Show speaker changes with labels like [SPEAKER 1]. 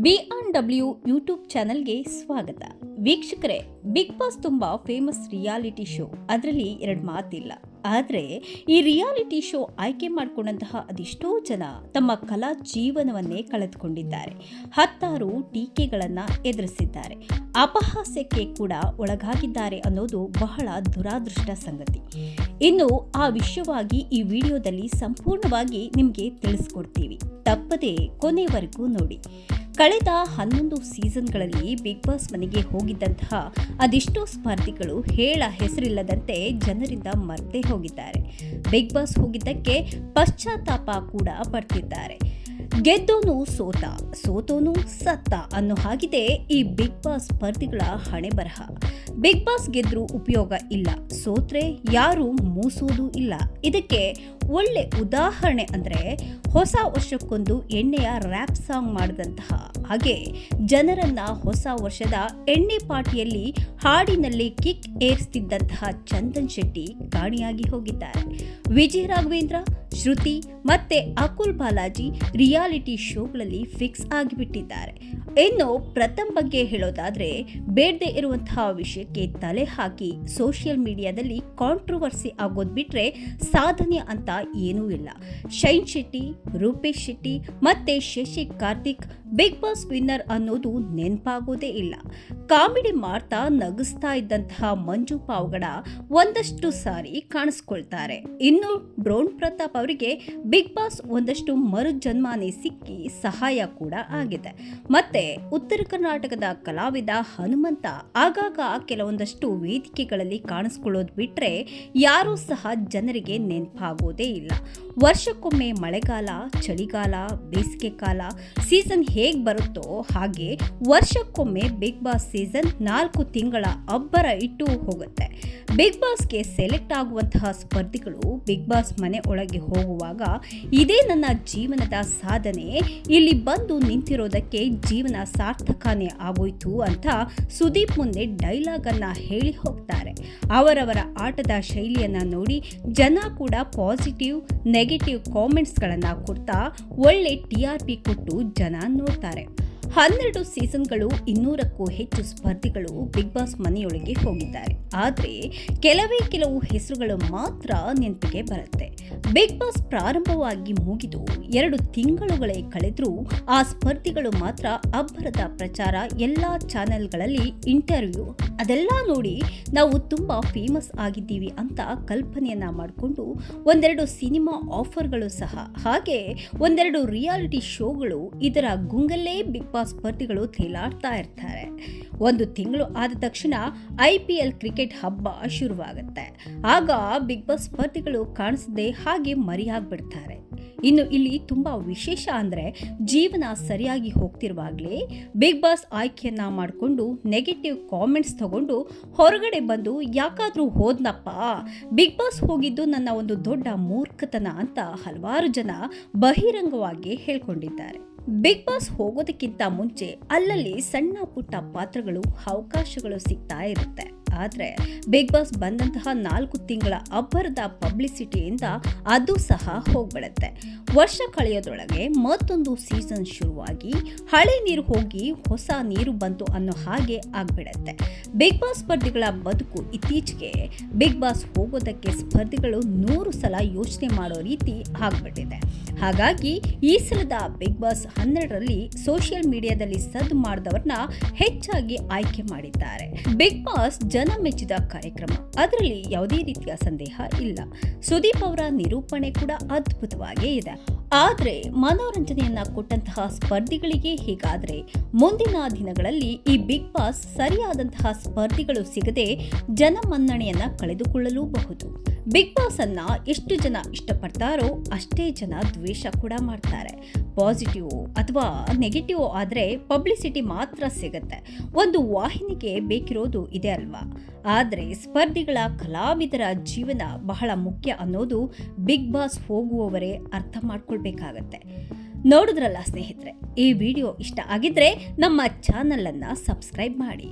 [SPEAKER 1] B on W YouTube ಚಾನಲ್ಗೆ ಸ್ವಾಗತ. ವೀಕ್ಷಕರೇ ಬಿಗ್ ಬಾಸ್ ತುಂಬ ಫೇಮಸ್ ರಿಯಾಲಿಟಿ ಶೋ ಅದರಲ್ಲಿ ಎರಡು ಮಾತಿಲ್ಲ. ಆದರೆ, ಈ ರಿಯಾಲಿಟಿ ಶೋ ಆಯ್ಕೆ ಮಾಡಿಕೊಂಡಂತಹ ಅದೆಷ್ಟೋ ಜನ ತಮ್ಮ ಕಲಾ ಜೀವನವನ್ನೇ ಕಳೆದುಕೊಂಡಿದ್ದಾರೆ. ಹತ್ತಾರು ಟೀಕೆಗಳನ್ನು ಎದುರಿಸಿದ್ದಾರೆ. ಅಪಹಾಸ್ಯಕ್ಕೆ ಕೂಡ ಒಳಗಾಗಿದ್ದಾರೆ ಅನ್ನೋದು ಬಹಳ ದುರಾದೃಷ್ಟ ಸಂಗತಿ. ಇನ್ನು ಆ ವಿಷಯವಾಗಿ ಈ ವಿಡಿಯೋದಲ್ಲಿ ಸಂಪೂರ್ಣವಾಗಿ ನಿಮಗೆ ತಿಳಿಸ್ಕೊಡ್ತೀವಿ. ತಪ್ಪದೆ ಕೊನೆವರೆಗೂ ನೋಡಿ. ಕಳೆದ ಹನ್ನೊಂದು ಸೀಸನ್ಗಳಲ್ಲಿ ಬಿಗ್ ಬಾಸ್ ಮನೆಗೆ ಹೋಗಿದ್ದಂತಹ ಅದೆಷ್ಟೋ ಸ್ಪರ್ಧಿಗಳು ಹೇಳ ಹೆಸರಿಲ್ಲದಂತೆ ಜನರಿಂದ ಮರೆತೇ ಹೋಗಿದ್ದಾರೆ. ಬಿಗ್ ಬಾಸ್ ಹೋಗಿದ್ದಕ್ಕೆ ಪಶ್ಚಾತ್ತಾಪ ಕೂಡ ಪಡ್ತಿದ್ದಾರೆ. ಗೆದ್ದೋನು ಸೋತ, ಸೋತೋನು ಸತ್ತ ಅನ್ನೋ ಹಾಗಿದೆ ಈ ಬಿಗ್ ಬಾಸ್ ಸ್ಪರ್ಧಿಗಳ ಹಣೆ ಬರಹ ಬಿಗ್ ಬಾಸ್ ಗೆದ್ರು ಉಪಯೋಗ ಇಲ್ಲ. ಸೋತ್ರೆ ಯಾರು ಮೂಸೋದು ಇಲ್ಲ. ಇದಕ್ಕೆ ಒಳ್ಳೆ ಉದಾಹರಣೆ ಅಂದರೆ ಹೊಸ ವರ್ಷಕ್ಕೊಂದು ಎಣ್ಣೆಯ ರ್ಯಾಪ್ ಸಾಂಗ್ ಮಾಡಿದಂತಹ. ಹಾಗೆ ಜನರನ್ನ ಹೊಸ ವರ್ಷದ ಎಣ್ಣೆ ಪಾರ್ಟಿಯಲ್ಲಿ ಹಾಡಿನಲ್ಲಿ ಕಿಕ್ ಏರಿಸ್ತಿದ್ದಂತಹ ಚಂದನ್ ಶೆಟ್ಟಿ ಕಾಣಿಯಾಗಿ ಹೋಗಿದ್ದಾರೆ. ವಿಜಯ ರಾಘವೇಂದ್ರ, ಶ್ರುತಿ ಮತ್ತೆ ಅಕುಲ್ ಬಾಲಾಜಿ ರಿಯಾಲಿಟಿ ಶೋಗಳಲ್ಲಿ ಫಿಕ್ಸ್ ಆಗಿಬಿಟ್ಟಿದ್ದಾರೆ. ಇನ್ನು ಪ್ರಥಮ್ ಬಗ್ಗೆ ಹೇಳೋದಾದ್ರೆ ಬೇಡದೆ ಇರುವಂತಹ ವಿಷಯಕ್ಕೆ ತಲೆ ಹಾಕಿ ಸೋಷಿಯಲ್ ಮೀಡಿಯಾದಲ್ಲಿ ಕಾಂಟ್ರವರ್ಸಿ ಆಗೋದು ಬಿಟ್ರೆ ಸಾಧನೆ ಅಂತ ಏನೂ ಇಲ್ಲ. ಶೈನ್ ಶೆಟ್ಟಿ, ರೂಪೇಶ್ ಶೆಟ್ಟಿ ಮತ್ತೆ Shashi Karthik Bigg Boss winner ಅನ್ನೋದು ನೆನಪಾಗೋದೇ ಇಲ್ಲ. ಕಾಮಿಡಿ ಮಾಡ್ತಾ ನಗಿಸ್ತಾ ಇದ್ದಂತಹ ಮಂಜು ಪಾವ್ಗಡ ಒಂದಷ್ಟು ಸಾರಿ ಕಾಣಿಸ್ಕೊಳ್ತಾರೆ. ಇನ್ನು ಡ್ರೋನ್ ಪ್ರತಾಪ್ ಅವರಿಗೆ ಬಿಗ್ ಬಾಸ್ ಒಂದಷ್ಟು ಮರುಜನ್ಮಾನೆ ಸಿಕ್ಕಿ ಸಹಾಯ ಕೂಡ ಆಗಿದೆ. ಮತ್ತೆ ಉತ್ತರ ಕರ್ನಾಟಕದ ಕಲಾವಿದ ಹನುಮಂತ ಆಗಾಗ ಕೆಲವೊಂದಷ್ಟು ವೇದಿಕೆಗಳಲ್ಲಿ ಕಾಣಿಸ್ಕೊಳ್ಳೋದು ಬಿಟ್ರೆ ಯಾರೂ ಸಹ ಜನರಿಗೆ ನೆನಪಾಗೋದೇ ಇಲ್ಲ. ವರ್ಷಕ್ಕೊಮ್ಮೆ ಮಳೆಗಾಲ, ಚಳಿಗಾಲ, ಬೇಸಿಗೆ ಕಾಲ, ಸೀಸನ್ ಹೇಗೆ ಬರುತ್ತೋ ಹಾಗೆ ವರ್ಷಕ್ಕೊಮ್ಮೆ ಬಿಗ್ ಬಾಸ್ ಸೀಸನ್ ನಾಲ್ಕು ತಿಂಗಳ ಅಬ್ಬರ ಇಟ್ಟು ಹೋಗುತ್ತೆ. ಬಿಗ್ ಬಾಸ್ಗೆ ಸೆಲೆಕ್ಟ್ ಆಗುವಂತಹ ಸ್ಪರ್ಧಿಗಳು ಬಿಗ್ ಬಾಸ್ ಮನೆ ಒಳಗೆ ಹೋಗುವಾಗ ಇದೇ ನನ್ನ ಜೀವನದ ಸಾಧನೆ. ಇಲ್ಲಿ ಬಂದು ನಿಂತಿರೋದಕ್ಕೆ ಜೀವನ ಸಾರ್ಥಕನೇ ಆಗೋಯ್ತು ಅಂತ ಸುದೀಪ್ ಮುಂದೆ ಡೈಲಾಗ್ ಅನ್ನ ಹೇಳಿ ಹೋಗ್ತಾರೆ. ಅವರವರ ಆಟದ ಶೈಲಿಯನ್ನ ನೋಡಿ ಜನ ಕೂಡ ಪಾಸಿಟಿವ್ ನೆಗೆಟಿವ್ ಕಾಮೆಂಟ್ಸ್ಗಳನ್ನು ಕೊಡ್ತಾ ಒಳ್ಳೆ ಟಿ ಆರ್ ಪಿ ಕೊಟ್ಟು ಜನ ನೋಡ್ತಾರೆ. ಹನ್ನೆರಡು ಸೀಸನ್ಗಳು ಇನ್ನೂರಕ್ಕೂ ಹೆಚ್ಚು ಸ್ಪರ್ಧಿಗಳು ಬಿಗ್ ಬಾಸ್ ಮನೆಯೊಳಗೆ ಹೋಗಿದ್ದಾರೆ. ಆದರೆ ಕೆಲವೇ ಕೆಲವು ಹೆಸರುಗಳು ಮಾತ್ರ ನೆನಪಿಗೆ ಬರುತ್ತೆ. ಬಿಗ್ ಬಾಸ್ ಪ್ರಾರಂಭವಾಗಿ ಮುಗಿದು ಎರಡು ತಿಂಗಳುಗಳೇ ಕಳೆದರೂ ಆ ಸ್ಪರ್ಧಿಗಳು ಮಾತ್ರ ಅಬ್ಬರದ ಪ್ರಚಾರ ಎಲ್ಲ ಚಾನೆಲ್ಗಳಲ್ಲಿ ಇಂಟರ್ವ್ಯೂ. ಅದೆಲ್ಲ ನೋಡಿ ನಾವು ತುಂಬ ಫೇಮಸ್ ಆಗಿದ್ದೀವಿ ಅಂತ ಕಲ್ಪನೆಯನ್ನ ಮಾಡಿಕೊಂಡು ಒಂದೆರಡು ಸಿನಿಮಾ ಆಫರ್ಗಳು ಸಹ. ಹಾಗೆ ಒಂದೆರಡು ರಿಯಾಲಿಟಿ ಶೋಗಳು ಇದರ ಗುಂಗಲ್ಲೇ ಬಿಗ್ ಬಾಸ್ ಸ್ಪರ್ಧಿಗಳು ತೇಲಾಡ್ತಾ ಇರ್ತಾರೆ. ಒಂದು ತಿಂಗಳು ಆದ ತಕ್ಷಣ ಐ ಪಿ ಎಲ್ ಕ್ರಿಕೆಟ್ ಹಬ್ಬ ಶುರುವಾಗುತ್ತೆ. ಆಗ ಬಿಗ್ ಬಾಸ್ ಸ್ಪರ್ಧಿಗಳು ಕಾಣಿಸದೆ ಹಾಗೆ ಮರಿಯಾಗ್ಬಿಡ್ತಾರೆ. ಇನ್ನು ಇಲ್ಲಿ ತುಂಬ ವಿಶೇಷ ಅಂದರೆ ಜೀವನ ಸರಿಯಾಗಿ ಹೋಗ್ತಿರುವಾಗಲೇ ಬಿಗ್ ಬಾಸ್ ಆಯ್ಕೆಯನ್ನು ಮಾಡಿಕೊಂಡು ನೆಗೆಟಿವ್ ಕಾಮೆಂಟ್ಸ್ ತಗೊಂಡು ಹೊರಗಡೆ ಬಂದು, ಯಾಕಾದರೂ ಹೋದ್ನಪ್ಪ? ಬಿಗ್ ಬಾಸ್ ಹೋಗಿದ್ದು ನನ್ನ ಒಂದು ದೊಡ್ಡ ಮೂರ್ಖತನ ಅಂತ ಹಲವಾರು ಜನ ಬಹಿರಂಗವಾಗಿ ಹೇಳ್ಕೊಂಡಿದ್ದಾರೆ. ಬಿಗ್ ಬಾಸ್ ಹೋಗೋದಕ್ಕಿಂತ ಮುಂಚೆ ಅಲ್ಲಲ್ಲಿ ಸಣ್ಣ ಪುಟ್ಟ ಪಾತ್ರಗಳು, ಅವಕಾಶಗಳು ಸಿಗ್ತಾ ಇರುತ್ತೆ. ಆದರೆ ಬಿಗ್ ಬಾಸ್ ಬಂದಂತಹ ನಾಲ್ಕು ತಿಂಗಳ ಅಬ್ಬರದ ಪಬ್ಲಿಸಿಟಿಯಿಂದ ಅದು ಸಹ ಹೋಗ್ಬಿಡುತ್ತೆ. ವರ್ಷ ಕಳೆಯೋದ್ರೊಳಗೆ ಮತ್ತೊಂದು ಸೀಸನ್ ಶುರುವಾಗಿ ಹಳೆ ನೀರು ಹೋಗಿ ಹೊಸ ನೀರು ಬಂತು ಅನ್ನೋ ಹಾಗೆ ಆಗ್ಬಿಡತ್ತೆ. ಬಿಗ್ ಬಾಸ್ ಸ್ಪರ್ಧಿಗಳ ಬದುಕು ಇತ್ತೀಚೆಗೆ ಬಿಗ್ ಬಾಸ್ ಹೋಗೋದಕ್ಕೆ ಸ್ಪರ್ಧಿಗಳು ನೂರು ಸಲ ಯೋಚನೆ ಮಾಡೋ ರೀತಿ ಆಗ್ಬಿಟ್ಟಿದೆ. ಹಾಗಾಗಿ ಈ ಸಲದ ಬಿಗ್ ಬಾಸ್ ಹನ್ನೆರಡರಲ್ಲಿ ಸೋಷಿಯಲ್ ಮೀಡಿಯಾದಲ್ಲಿ ಸದ್ದು ಮಾಡಿದವ್ರನ್ನ ಹೆಚ್ಚಾಗಿ ಆಯ್ಕೆ ಮಾಡಿದ್ದಾರೆ. ಬಿಗ್ ಬಾಸ್ ಜನ ಮೆಚ್ಚಿದ ಕಾರ್ಯಕ್ರಮ. ಅದರಲ್ಲಿ ಯಾವುದೇ ರೀತಿಯ ಸಂದೇಹ ಇಲ್ಲ. ಸುದೀಪ್ ಅವರ ನಿರೂಪಣೆ ಕೂಡ ಅದ್ಭುತವಾಗೇ ಇದೆ. ಆದರೆ ಮನೋರಂಜನೆಯನ್ನ ಕೊಟ್ಟಂತಹ ಸ್ಪರ್ಧಿಗಳಿಗೆ ಹೀಗಾದರೆ ಮುಂದಿನ ದಿನಗಳಲ್ಲಿ ಈ ಬಿಗ್ ಬಾಸ್ ಸರಿಯಾದಂತಹ ಸ್ಪರ್ಧಿಗಳು ಸಿಗದೆ ಜನಮನ್ನಣೆಯನ್ನ ಕಳೆದುಕೊಳ್ಳಲೂಬಹುದು. ಬಿಗ್ ಬಾಸ್ ಅನ್ನ ಎಷ್ಟು ಜನ ಇಷ್ಟಪಡ್ತಾರೋ ಅಷ್ಟೇ ಜನ ದ್ವೇಷ ಕೂಡ ಮಾಡ್ತಾರೆ. ಪಾಸಿಟಿವ್ ಅಥವಾ ನೆಗೆಟಿವ್ ಆದರೆ ಪಬ್ಲಿಸಿಟಿ ಮಾತ್ರ ಸಿಗುತ್ತೆ. ಒಂದು ವಾಹಿನಿಗೆ ಬೇಕಿರೋದು ಇದೆ ಅಲ್ವಾ? ಆದರೆ ಸ್ಪರ್ಧಿಗಳ ಕಲಾವಿದರ ಜೀವನ ಬಹಳ ಮುಖ್ಯ ಅನ್ನೋದು ಬಿಗ್ ಬಾಸ್ ಹೋಗುವವರೇ ಅರ್ಥ ಮಾಡ್ಕೊಳ್ಬೇಕಾಗತ್ತೆ. ನೋಡಿದ್ರಲ್ಲ ಸ್ನೇಹಿತರೆ, ಈ ವಿಡಿಯೋ ಇಷ್ಟ ಆಗಿದ್ರೆ ನಮ್ಮ ಚಾನಲನ್ನು ಸಬ್ಸ್ಕ್ರೈಬ್ ಮಾಡಿ.